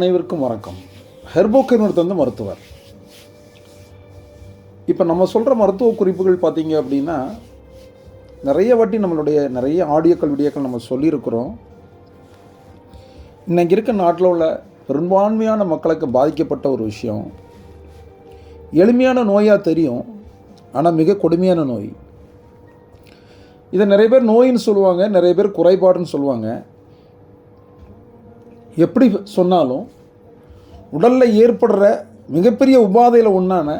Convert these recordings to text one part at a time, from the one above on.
அனைவருக்கும் வணக்கம். ஹெர்போக்கர் தந்த மருத்துவர். இப்போ நம்ம சொல்கிற மருத்துவ குறிப்புகள் பார்த்தீங்க அப்படின்னா நிறைய வாட்டி நம்மளுடைய நிறைய ஆடியோக்கள் வீடியோக்கள் நம்ம சொல்லியிருக்கிறோம். இன்னைக்கு இருக்க நாட்டில் உள்ள பெரும்பான்மையான மக்களுக்கு பாதிக்கப்பட்ட ஒரு விஷயம் எளிமையான நோயாக தெரியும் ஆனால் மிக கொடுமையான நோய். இதை நிறைய பேர் நோயின்னு சொல்லுவாங்க நிறைய பேர் குறைபாடுன்னு சொல்லுவாங்க. எப்படி சொன்னாலும் உடலில் ஏற்படுற மிகப்பெரிய உபாதையில் ஒன்றான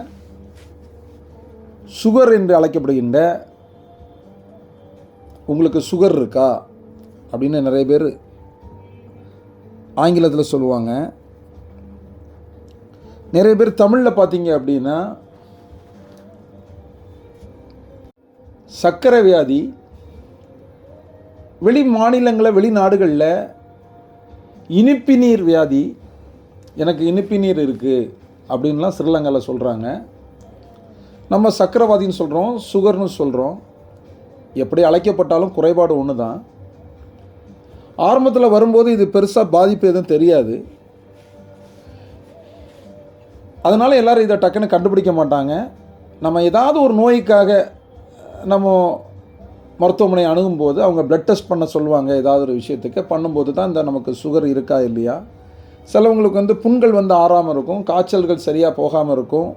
சுகர் என்று அழைக்கப்படுகின்ற உங்களுக்கு சுகர் இருக்கா அப்படின்னு நிறைய பேர் ஆங்கிலத்தில் சொல்லுவாங்க. நிறைய பேர் தமிழில் பார்த்தீங்க அப்படின்னா சர்க்கரை வியாதி வெளி மாநிலங்களில் வெளிநாடுகளில் இனிப்பு நீர் வியாதி எனக்கு இனிப்பு நீர் இருக்குது அப்படின்லாம் ஸ்ரீலங்காவில் சொல்கிறாங்க நம்ம சக்கரவாதின்னு சொல்கிறோம் சுகர்னு சொல்கிறோம் எப்படி அழைக்கப்பட்டாலும் குறைபாடு ஒன்று தான் ஆரம்பத்தில் வரும்போது இது பெருசாக பாதிப்பு எதுவும் தெரியாது. அதனால் எல்லோரும் இதை டக்குன்னு கண்டுபிடிக்க மாட்டாங்க. நம்ம ஏதாவது ஒரு நோய்க்காக நம்ம மருத்துவமனை அணுகும்போது அவங்க பிளட் டெஸ்ட் பண்ண சொல்லுவாங்க ஏதாவது ஒரு விஷயத்துக்கு. பண்ணும்போது தான் இந்த நமக்கு சுகர் இருக்கா இல்லையா? சிலவங்களுக்கு வந்து புண்கள் வந்து ஆறாமல் இருக்கும் காய்ச்சல்கள் சரியாக போகாமல் இருக்கும்.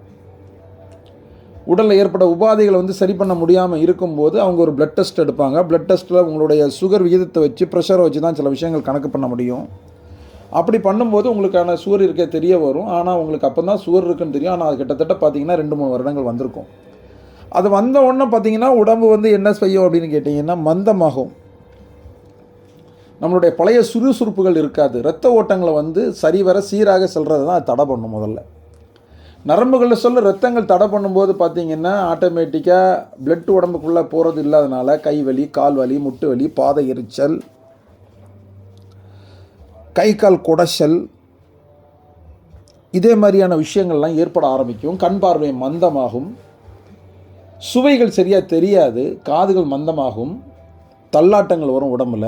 உடலில் ஏற்பட்ட உபாதைகளை வந்து சரி பண்ண முடியாமல் இருக்கும்போது அவங்க ஒரு பிளட் டெஸ்ட் எடுப்பாங்க. பிளட் டெஸ்ட்டில் உங்களுடைய சுகர் விகிதத்தை வச்சு ப்ரெஷரை வச்சு தான் சில விஷயங்கள் கணக்கு பண்ண முடியும். அப்படி பண்ணும்போது உங்களுக்கான சுகர் இருக்கே தெரிய வரும். ஆனால் உங்களுக்கு அப்போ தான் சுகர் இருக்குன்னு தெரியும். ஆனால் அது கிட்டத்தட்ட பார்த்தீங்கன்னா ரெண்டு மூணு வருடங்கள் வந்திருக்கும். அது வந்த உடனே பார்த்தீங்கன்னா உடம்பு வந்து என்ன செய்யும் அப்படின்னு கேட்டிங்கன்னா மந்தமாகும். நம்மளுடைய பழைய சுறுசுறுப்புகள் இருக்காது. இரத்த ஓட்டங்களை வந்து சரிவர சீராக செல்கிறது தான் அது தடை பண்ணும் முதல்ல. நரம்புகளில் சொல்ல ரத்தங்கள் தடை பண்ணும்போது பார்த்தீங்கன்னா ஆட்டோமேட்டிக்காக பிளட் உடம்புக்குள்ளே போகிறது இல்லாதனால கை வலி கால் வலி முட்டு வலி பாதை எரிச்சல் கை கால் குடைச்சல் இதே மாதிரியான விஷயங்கள்லாம் ஏற்பட ஆரம்பிக்கும். கண் பார்வை மந்தமாகும். சுவைகள் சரியாக தெரியாது காதுகள் மந்தமாகும் தள்ளாட்டங்கள் வரும் உடம்புல.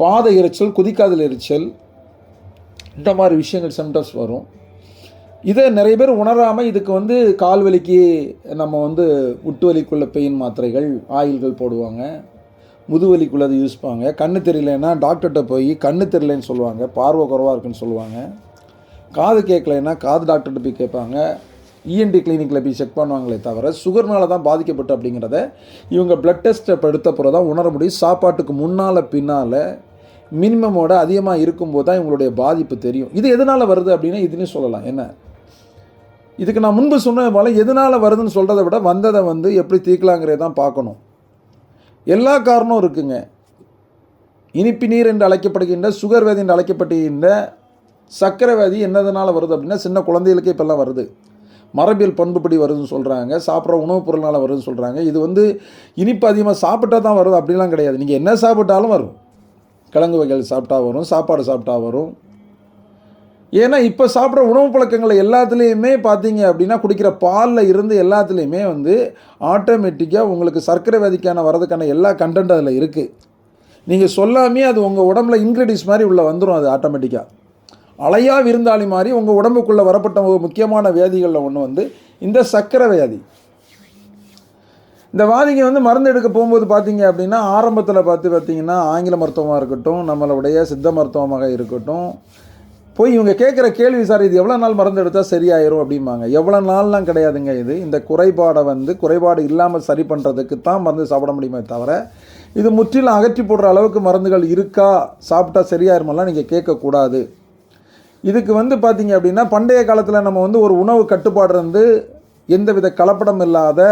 பாத எரிச்சல் குதிக்காதல் எரிச்சல் இந்த மாதிரி விஷயங்கள் சிம்டம்ஸ் வரும். இதை நிறைய பேர் உணராமல் இதுக்கு வந்து கால் வலிக்கு நம்ம வந்து உட்டு வலிக்குள்ள பெயின் மாத்திரைகள் ஆயில்கள் போடுவாங்க. முதுவலிக்குள்ளது யூஸ் பண்ணுவாங்க. கண்ணு தெரியலன்னா டாக்டர்கிட்ட போய் கண்ணு தெரியலன்னு சொல்லுவாங்க. பார்வை குறவாக இருக்குன்னு சொல்லுவாங்க. காது கேட்கலைன்னா காது டாக்டர்கிட்ட போய் கேட்பாங்க. இஎன்டி கிளினிக்கில் போய் செக் பண்ணுவாங்களே தவிர சுகர்னால தான் பாதிக்கப்பட்டு அப்படிங்கிறத இவங்க பிளட் டெஸ்ட்டை எடுத்த பிறகு தான் உணர முடியும். சாப்பாட்டுக்கு முன்னால் பின்னால் மினிமமோட அதிகமாக இருக்கும்போது தான் இவங்களுடைய பாதிப்பு தெரியும். இது எதனால் வருது அப்படின்னா இதுன்னு சொல்லலாம். என்ன? இதுக்கு நான் முன்பு சொன்ன போல எதனால் வருதுன்னு சொல்கிறத விட வந்ததை வந்து எப்படி தீர்க்கலாங்கிறத தான் பார்க்கணும். எல்லா காரணம் இருக்குங்க. இனிப்பு நீர் என்று அழைக்கப்படுகின்ற சுகர் வேதி என்று அழைக்கப்படுகின்ற சர்க்கரை வியாதி என்னதுனால வருது அப்படின்னா சின்ன குழந்தைகளுக்கே இப்போல்லாம் வருது. மரபியல் பண்புப்படி வருதுன்னு சொல்கிறாங்க சாப்பிட்ற உணவுப் பொருள்னால வருதுன்னு சொல்கிறாங்க இது வந்து இனிப்பு அதிகமாக சாப்பிட்டா தான் வருது அப்படிலாம் கிடையாது. நீங்கள் என்ன சாப்பிட்டாலும் வரும். கிழங்கு வகைகள் சாப்பிட்டா வரும் சாப்பாடு சாப்பிட்டா வரும். ஏன்னா இப்போ சாப்பிட்ற உணவு பழக்கங்கள் எல்லாத்துலேயுமே பார்த்தீங்க அப்படின்னா குடிக்கிற பாலில் இருந்து எல்லாத்துலேயுமே வந்து ஆட்டோமேட்டிக்காக உங்களுக்கு சர்க்கரை வியாதிக்கான வரதுக்கான எல்லா கண்டென்ட் அதில் இருக்குது நீங்கள் சொல்லாமே அது உங்கள் உடம்புல இன்க்ரீடியன்ஸ் மாதிரி உள்ளே வந்துடும் அது ஆட்டோமேட்டிக்காக அலையா விருந்தாளி மாதிரி உங்கள் உடம்புக்குள்ளே வரப்பட்ட ஒரு முக்கியமான வியாதிகளில் ஒன்று வந்து இந்த சக்கரை வியாதி. இந்த வாதிங்க வந்து மருந்து எடுக்க போகும்போது பார்த்தீங்க அப்படின்னா ஆரம்பத்தில் பார்த்து பார்த்திங்கன்னா ஆங்கில மருத்துவமாக இருக்கட்டும் நம்மளுடைய சித்த மருத்துவமாக இருக்கட்டும் போய் இவங்க கேட்குற கேள்வி சார் இது எவ்வளோ நாள் மருந்து எடுத்தால் சரியாயிரும்? அப்படிம்பாங்க. எவ்வளோ நாள்லாம் கிடையாதுங்க இது. இந்த குறைபாடை வந்து குறைபாடு இல்லாமல் சரி பண்ணுறதுக்கு தான் மருந்து சாப்பிட முடியுமே தவிர இது முற்றிலும் அகற்றி போடுற அளவுக்கு மருந்துகள் இருக்கா சாப்பிட்டா சரியாயிருமெல்லாம் நீங்கள் கேட்கக்கூடாது. இதுக்கு வந்து பார்த்தீங்க அப்படின்னா பண்டைய காலத்தில் நம்ம வந்து ஒரு உணவு கட்டுப்பாடு இருந்து எந்தவித கலப்படம் இல்லாத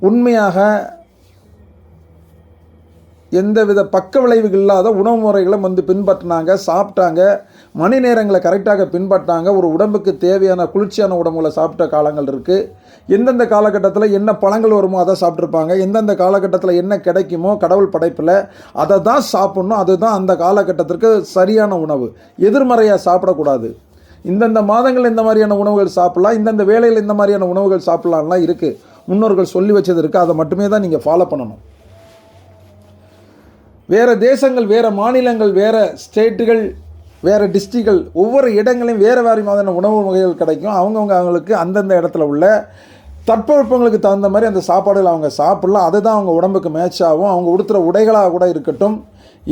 உண்மையாக எந்தவித பக்க விளைவுகள் இல்லாத உணவு முறைகளை வந்து பின்பற்றினாங்க சாப்பிட்டாங்க. மணி நேரங்களை கரெக்டாக பின்பற்றாங்க. ஒரு உடம்புக்கு தேவையான குளிர்ச்சியான உடம்புகளை சாப்பிட்ட காலங்கள் இருக்குது எந்தெந்த காலகட்டத்தில் என்ன பழங்கள் வருமோ அதை சாப்பிட்ருப்பாங்க எந்தெந்த காலகட்டத்தில் என்ன கிடைக்குமோ கடவுள் படைப்பில் அதை தான் சாப்பிட்ணும். அதுதான் அந்த காலகட்டத்திற்கு சரியான உணவு. எதிர்மறையாக சாப்பிடக்கூடாது. இந்தந்த மாதங்கள் இந்த மாதிரியான உணவுகள் சாப்பிட்லாம். இந்தந்த வேலையில் இந்த மாதிரியான உணவுகள் சாப்பிட்லாம்லாம் இருக்குது முன்னோர்கள் சொல்லி வச்சது இருக்குது அதை மட்டுமே தான் நீங்கள் ஃபாலோ பண்ணணும். வேறு தேசங்கள் வேறு மாநிலங்கள் வேறு ஸ்டேட்டுகள் வேறு டிஸ்ட்ரிக்கள் ஒவ்வொரு இடங்களையும் வேறு வேறு மாதிரியான உணவு வகைகள் கிடைக்கும். அவங்கவுங்க அவங்களுக்கு அந்தந்த இடத்துல உள்ள தட்பவெப்பங்களுக்கு தகுந்த மாதிரி அந்த சாப்பாடுகள் அவங்க சாப்பிடலாம். அதுதான் அவங்க உடம்புக்கு மேட்ச் ஆகும். அவங்க உடுத்துகிற உடைகளாக கூட இருக்கட்டும்.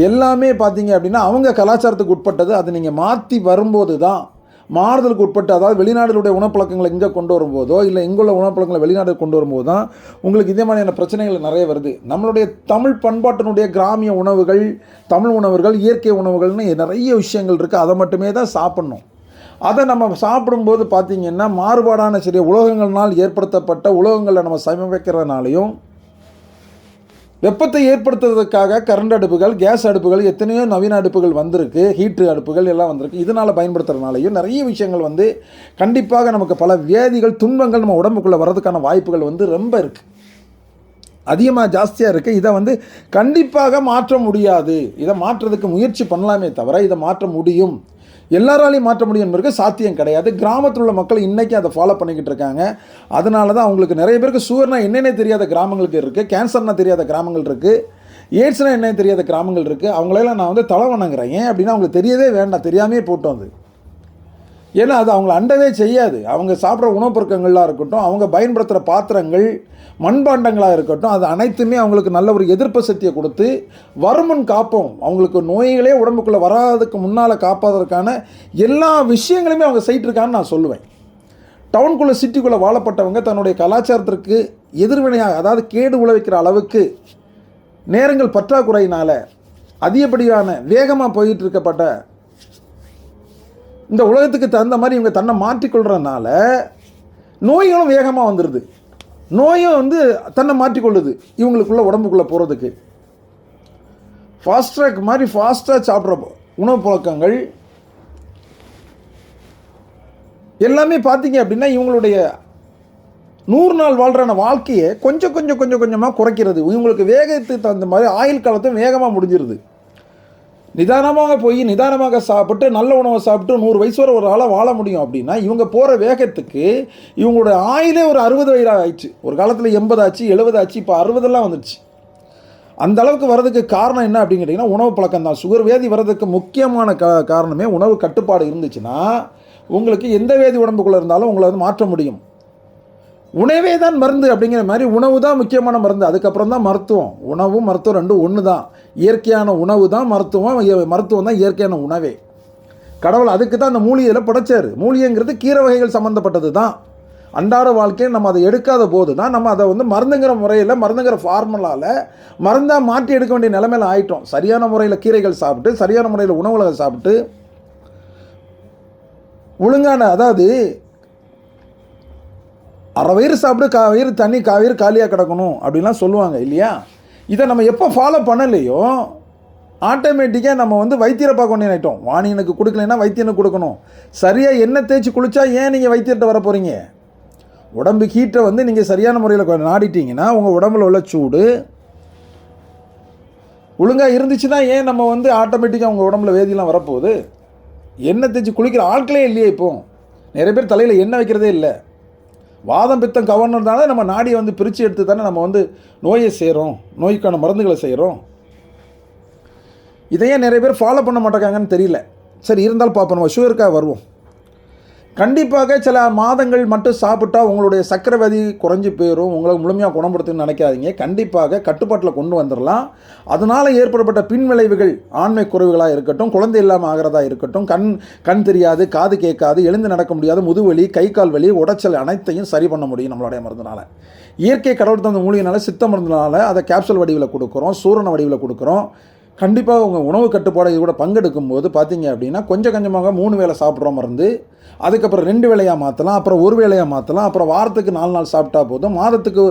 எல்லாமே பார்த்தீங்க அப்படின்னா அவங்க கலாச்சாரத்துக்கு உட்பட்டது. அதை நீங்கள் மாற்றி வரும்போது தான் மாறுதலுக்கு உட்பட்டு அதாவது வெளிநாடுகளுடைய உணப்பழக்கங்களை இங்கே கொண்டு வரும்போதோ இல்லை இங்குள்ள உணப்பழக்கங்களை வெளிநாடு கொண்டு வரும்போது தான் உங்களுக்கு இதே மாதிரியான பிரச்சனைகள் நிறைய வருது. நம்மளுடைய தமிழ் பண்பாட்டினுடைய கிராமிய உணவுகள் தமிழ் உணவுகள் இயற்கை உணவுகள்னு நிறைய விஷயங்கள் இருக்குது அதை மட்டுமே தான் சாப்பிட்ணும். அதை நம்ம சாப்பிடும்போது பார்த்திங்கன்னா மாறுபாடான சிறிய உலோகங்கள்னால் ஏற்படுத்தப்பட்ட உலோகங்களை நம்ம சமைக்கிறதுனாலையும் வெப்பத்தை ஏற்படுத்துறதுக்காக கரண்ட் அடுப்புகள் கேஸ் அடுப்புகள் எத்தனையோ நவீன அடுப்புகள் வந்திருக்கு ஹீட்ரு அடுப்புகள் எல்லாம் வந்திருக்கு. இதனால் பயன்படுத்துறதுனாலையும் நிறைய விஷயங்கள் வந்து கண்டிப்பாக நமக்கு பல வியாதிகள் துன்பங்கள் நம்ம உடம்புக்குள்ளே வர்றதுக்கான வாய்ப்புகள் வந்து ரொம்ப இருக்குது அதிகமாக ஜாஸ்தியாக இருக்குது இதை வந்து கண்டிப்பாக மாற்ற முடியாது. இதை மாற்றுறதுக்கு முயற்சி பண்ணலாமே தவிர இதை மாற்ற முடியும். எல்லாராலையும் மாற்ற முடியும் என்பதற்கு சாத்தியம் கிடையாது. கிராமத்தில் உள்ள மக்கள் இன்றைக்கி அதை ஃபாலோ பண்ணிக்கிட்டு இருக்காங்க. அதனால தான் அவங்களுக்கு நிறைய பேருக்கு சுகர்னா என்னென்ன தெரியாத கிராமங்களுக்கு இருக்குது கேன்சர்னால் தெரியாத கிராமங்கள் இருக்குது எய்ட்ஸ்னால் என்னென்னு தெரியாத கிராமங்கள் இருக்குது அவங்களெல்லாம் நான் வந்து தலை வணங்குறேன். ஏன் அப்படின்னா அவங்களுக்கு தெரியவே வேண்டாம். தெரியாமே போட்டோம் அது. ஏன்னா அது அவங்கள அண்டவே செய்யாது. அவங்க சாப்பிட்ற உணவுப் பொருக்கங்களாக இருக்கட்டும் அவங்க பயன்படுத்துகிற பாத்திரங்கள் மண்பாண்டங்களாக இருக்கட்டும் அது அனைத்துமே அவங்களுக்கு நல்ல ஒரு எதிர்ப்பு சக்தியை கொடுத்து வருமுன் காப்போம். அவங்களுக்கு நோய்களே உடம்புக்குள்ளே வராததுக்கு முன்னால் காப்பாதற்கான எல்லா விஷயங்களையுமே அவங்க செய்யிட்டுருக்கான்னு நான் சொல்லுவேன். டவுனுக்குள்ளே சிட்டிக்குள்ளே வாழப்பட்டவங்க தன்னுடைய கலாச்சாரத்திற்கு எதிர்வினையாக அதாவது கேடு உழவைக்கிற அளவுக்கு நேரங்கள் பற்றாக்குறையினால் அதிகப்படியான வேகமாக போயிட்டு இருக்கப்பட்ட இந்த உலகத்துக்கு தகுந்த மாதிரி இவங்க தன்னை மாற்றிக்கொள்கிறதுனால நோய்களும் வேகமாக வந்துடுது நோயும் வந்து தன்னை மாற்றிக்கொள்ளுது. இவங்களுக்குள்ள உடம்புக்குள்ளே போகிறதுக்கு ஃபாஸ்ட்ராக் மாதிரி ஃபாஸ்ட்டாக சாப்பிட்ற உணவு பழக்கங்கள் எல்லாமே பார்த்தீங்க அப்படின்னா இவங்களுடைய நூறு நாள் வாழ்கிறான வாழ்க்கையை கொஞ்சம் கொஞ்சம் கொஞ்சம் கொஞ்சமாக குறைக்கிறது. இவங்களுக்கு வேகத்துக்கு தகுந்த மாதிரி ஆயுள் காலத்தும் வேகமாக முடிஞ்சிருது. நிதானமாக போய் நிதானமாக சாப்பிட்டு நல்ல உணவை சாப்பிட்டு நூறு வயசு வரை ஒரு ஆளாக வாழ முடியும் அப்படின்னா இவங்க போகிற வேகத்துக்கு இவங்களோட ஆயிலே ஒரு அறுபது வயதாக ஆயிடுச்சு. ஒரு காலத்தில் எண்பது ஆச்சு எழுபது ஆச்சு இப்போ அறுபதெல்லாம் வந்துடுச்சு அந்த அளவுக்கு வர்றதுக்கு காரணம் என்ன அப்படின்னு கேட்டிங்கன்னா உணவு பழக்கம் தான். சுகர் வேதி வர்றதுக்கு முக்கியமான க காரணமே உணவு கட்டுப்பாடு இருந்துச்சுன்னா உங்களுக்கு எந்த வேதி உடம்புக்குள்ளே இருந்தாலும் உங்களை வந்து மாற்ற முடியும். உணவே தான் மருந்து அப்படிங்கிற மாதிரி உணவு தான் முக்கியமான மருந்து. அதுக்கப்புறம் தான் மருத்துவம். உணவும் மருத்துவம் ரெண்டும் ஒன்று தான். இயற்கையான உணவு தான் மருத்துவம் மருத்துவம் தான் இயற்கையான உணவே. கடவுள் அதுக்கு தான் அந்த மூலிகையில் படைச்சார். மூலிகைங்கிறது கீரை வகைகள் சம்மந்தப்பட்டது தான். அன்றாட வாழ்க்கையை நம்ம அதை எடுக்காத போது தான் நம்ம அதை வந்து மருந்துங்கிற முறையில் மருந்துங்கிற ஃபார்முலாவில் மருந்தாக மாற்றி எடுக்க வேண்டிய நிலைமையில் ஆயிட்டோம். சரியான முறையில் கீரைகள் சாப்பிட்டு சரியான முறையில் உணவுகளை சாப்பிட்டு ஒழுங்கான அதாவது அரை வயிறு சாப்பிட்டு கா வயிறு தண்ணி கா வயிறு காலியாக கிடக்கணும் அப்படின்லாம் சொல்லுவாங்க இல்லையா? இதை நம்ம எப்போ ஃபாலோ பண்ணலையோ ஆட்டோமேட்டிக்காக நம்ம வந்து வைத்தியரை பார்க்க வேண்டிய ஆகிட்டோம் வாணியனுக்கு கொடுக்கலன்னா வைத்தியனுக்கு கொடுக்கணும். சரியாக எண்ணெய் தேய்ச்சி குளித்தா ஏன் நீங்கள் வைத்தியர்கிட்ட வர போகிறீங்க உடம்பு ஹீட்டை வந்து நீங்கள் சரியான முறையில் நாடிட்டீங்கன்னா உங்கள் உடம்புல உள்ள சூடு ஒழுங்காக இருந்துச்சுன்னா ஏன் நம்ம வந்து ஆட்டோமேட்டிக்காக உங்கள் உடம்புல வேதியெலாம் வரப்போகுது? எண்ணெய் தேய்ச்சி குளிக்கிற ஆட்களே இல்லையே இப்போ. நிறைய பேர் தலையில் எண்ணெய் வைக்கிறதே இல்லை. வாதம் பித்தம் கவர்னர்னால நம்ம நாடியை வந்து பிரித்து எடுத்து தானே நம்ம வந்து நோயை செய்கிறோம் நோய்க்கான மருந்துகளை செய்கிறோம் இதையே நிறைய பேர் ஃபாலோ பண்ண மாட்டேங்காங்கன்னு தெரியல. சரி இருந்தாலும் பார்ப்போம் நம்ம ஷுகருக்காக வருவோம். கண்டிப்பாக சில மாதங்கள் மட்டும் சாப்பிட்டா உங்களுடைய சக்கரவதி குறைஞ்சி போயிடும் உங்களை முழுமையாக குணப்படுத்துன்னு நினைக்காதீங்க. கண்டிப்பாக கட்டுப்பாட்டில் கொண்டு வந்துடலாம் அதனால் ஏற்படப்பட்ட பின்விளைவுகள் ஆண்மை குறைவுகளாக இருக்கட்டும் குழந்தை இல்லாமல் ஆகிறதா இருக்கட்டும் கண் கண் தெரியாது காது கேட்காது எழுந்து நடக்க முடியாது முதுவலி கை கால் வலி உடைச்சல் அனைத்தையும் சரி பண்ண முடியும் நம்மளுடைய மருந்தினால். இயற்கை கடவுள் தந்த மூலிகைனால சித்த மருந்தினால அதை கேப்சல் வடிவில் கொடுக்குறோம் சூரண வடிவில் கொடுக்குறோம். கண்டிப்பாக உங்கள் உணவு கட்டுப்பாடு இது கூட பங்கெடுக்கும் போது பார்த்தீங்க அப்படின்னா கொஞ்சம் கொஞ்சமாக மூணு வேளை சாப்பிட்ற மருந்து அதுக்கப்புறம் ரெண்டு வேளையாக மாற்றலாம் அப்புறம் ஒரு வேலையாக மாற்றலாம் அப்புறம் வாரத்துக்கு நாலு நாள் சாப்பிட்டா போதும் மாதத்துக்கு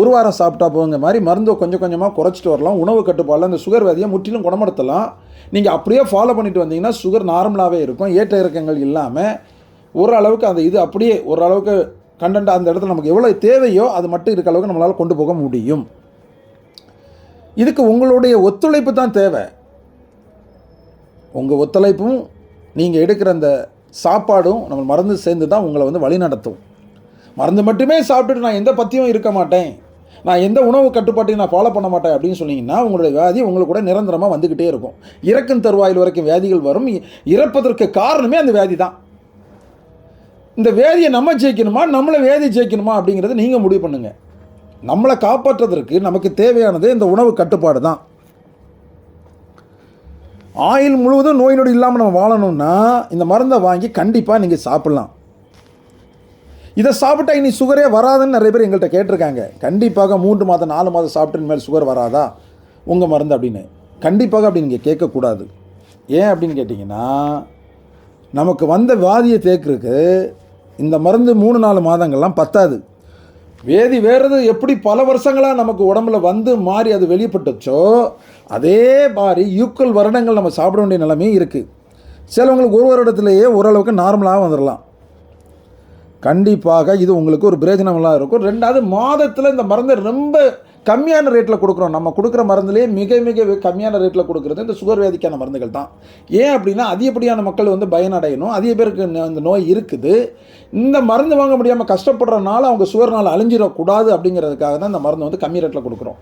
ஒரு வாரம் சாப்பிட்டா போதுங்க மாதிரி மருந்தை கொஞ்சம் கொஞ்சமாக குறைச்சிட்டு வரலாம். உணவு கட்டுப்பாடில் அந்த சுகர் வியாதியை முற்றிலும் குணப்படுத்தலாம். நீங்கள் அப்படியே ஃபாலோ பண்ணிட்டு வந்தீங்கன்னா சுகர் நார்மலாகவே இருக்கும். ஏற்ற இறக்கங்கள் இல்லாமல் ஓரளவுக்கு அந்த இது அப்படியே ஓரளவுக்கு கண்டென்ட் அந்த இடத்துல நமக்கு எவ்வளோ தேவையோ அது மட்டும் இருக்க அளவுக்கு நம்மளால் கொண்டு போக முடியும். இதுக்கு உங்களுடைய ஒத்துழைப்பு தான் தேவை. உங்கள் ஒத்துழைப்பும் நீங்கள் எடுக்கிற அந்த சாப்பாடும் நம்ம மருந்து சேர்ந்து தான் உங்களை வந்து வழி நடத்தும். மருந்து மட்டுமே சாப்பிட்டுட்டு நான் எந்த பத்தியும் இருக்க மாட்டேன். நான் எந்த உணவு கட்டுப்பாட்டையும் நான் ஃபாலோ பண்ண மாட்டேன் அப்படின்னு சொன்னீங்கன்னா உங்களுடைய வியாதி உங்களுக்கு கூட நிரந்தரமாக வந்துக்கிட்டே இருக்கும். இறக்கும் தருவாயில் வரைக்கும் வியாதிகள் வரும். இறப்பதற்கு காரணமே அந்த வியாதி தான். இந்த வியாதியை நம்ம ஜெயிக்கணுமா? நம்மளை வேதி ஜெயிக்கணுமா அப்படிங்கிறத நீங்கள் முடிவு பண்ணுங்கள் நம்மளை காப்பாற்றுறதற்கு நமக்கு தேவையானது இந்த உணவு கட்டுப்பாடு தான். ஆயில் முழுவதும் நோய் நொடி இல்லாமல் நம்ம வாழணும்னா இந்த மருந்தை வாங்கி கண்டிப்பாக நீங்கள் சாப்பிட்லாம். இதை சாப்பிட்டா இனி சுகரே வராதுன்னு நிறைய பேர் எங்கள்கிட்ட கேட்டிருக்காங்க. கண்டிப்பாக மூன்று மாதம் நாலு மாதம் சாப்பிட்டு மேல் சுகர் வராதா? உங்கள் மருந்து அப்படின்னு. கண்டிப்பாக அப்படி நீங்கள் கேட்கக்கூடாது. ஏன் அப்படின்னு கேட்டிங்கன்னா நமக்கு வந்த வியாதியை தேக்கிறதுக்கு இந்த மருந்து மூணு நாலு மாதங்கள்லாம் பத்தாது. வேதி வேறது எப்படி பல வருஷங்களாக நமக்கு உடம்புல வந்து மாறி அது வெளிப்பட்டுச்சோ அதே மாதிரி ஈக்குவல் வருடங்கள் நம்ம சாப்பிட வேண்டிய நிலைமையும் இருக்குது சிலவங்களுக்கு ஒரு வருடத்துலேயே ஓரளவுக்கு நார்மலாக வந்துடலாம் கண்டிப்பாக இது உங்களுக்கு ஒரு பிரயோஜனமெல்லாம் இருக்கும். ரெண்டாவது மாதத்தில் இந்த மருந்தை ரொம்ப கம்மியான ரேட்டில் கொடுக்குறோம். நம்ம கொடுக்குற மருந்துலேயே மிக மிக கம்மியான ரேட்டில் கொடுக்குறது இந்த சுகர் வியாதிக்கான மருந்துகள் தான். ஏன் அப்படின்னா அதிகப்படியான மக்கள் வந்து பயனடையணும். அதிக பேருக்கு அந்த நோய் இருக்குது. இந்த மருந்து வாங்க முடியாமல் கஷ்டப்படுறனால அவங்க சுகர்னால் அழிஞ்சிடக்கூடாது அப்படிங்கிறதுக்காக தான் இந்த மருந்து வந்து கம்மி ரேட்டில் கொடுக்குறோம்.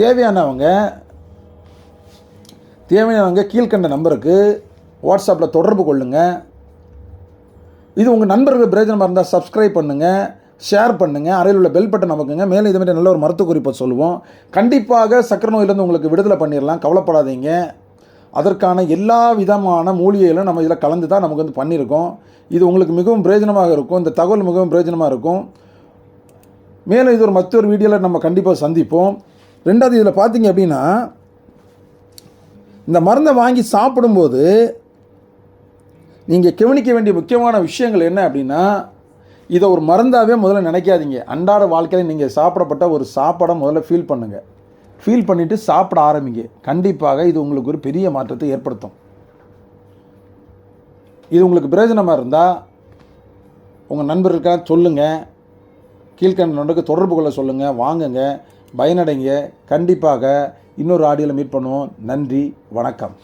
தேவையானவங்க தேவையானவங்க கீழ்க்கண்ட நம்பருக்கு வாட்ஸ்அப்பில் தொடர்பு கொள்ளுங்கள் இது உங்கள் நண்பர்கள் பிரயோஜனமாக இருந்தால் சப்ஸ்கிரைப் பண்ணுங்கள் ஷேர் பண்ணுங்கள் அறையில் உள்ள பெல் பட்டன் நமக்குங்க மேலும் இது மாதிரி நல்ல ஒரு மருத்துவ குறிப்பை சொல்லுவோம். கண்டிப்பாக சக்கரை நோயிலேருந்து உங்களுக்கு விடுதலை பண்ணிடலாம் கவலைப்படாதீங்க. அதற்கான எல்லா விதமான மூலிகைகளும் நம்ம இதில் கலந்து தான் நமக்கு வந்து பண்ணியிருக்கோம். இது உங்களுக்கு மிகவும் பிரயோஜனமாக இருக்கும். இந்த தகவல் மிகவும் பிரயோஜனமாக இருக்கும். மேலும் இது ஒரு மற்றொரு வீடியோவில் நம்ம கண்டிப்பாக சந்திப்போம். ரெண்டாவது இதில் பார்த்தீங்க அப்படின்னா இந்த மருந்தை வாங்கி சாப்பிடும்போது நீங்கள் கவனிக்க வேண்டிய முக்கியமான விஷயங்கள் என்ன அப்படின்னா இதை ஒரு மருந்தாகவே முதல்ல நினைக்காதீங்க. அன்றாட வாழ்க்கையில் நீங்கள் சாப்பிடப்பட்ட ஒரு சாப்பாடை முதல்ல ஃபீல் பண்ணுங்கள் ஃபீல் பண்ணிவிட்டு சாப்பிட ஆரம்பிங்க. கண்டிப்பாக இது உங்களுக்கு ஒரு பெரிய மாற்றத்தை ஏற்படுத்தும். இது உங்களுக்கு பிரயோஜனமாக இருந்தால் உங்கள் நண்பர்களுக்காக சொல்லுங்கள் கீழ்கண்ட நண்பருக்கு தொடர்பு கொள்ள சொல்லுங்கள் வாங்குங்க. பயனடைங்க. கண்டிப்பாக இன்னொரு ஆடியோவில் மீட் பண்ணுவோம். நன்றி. வணக்கம்.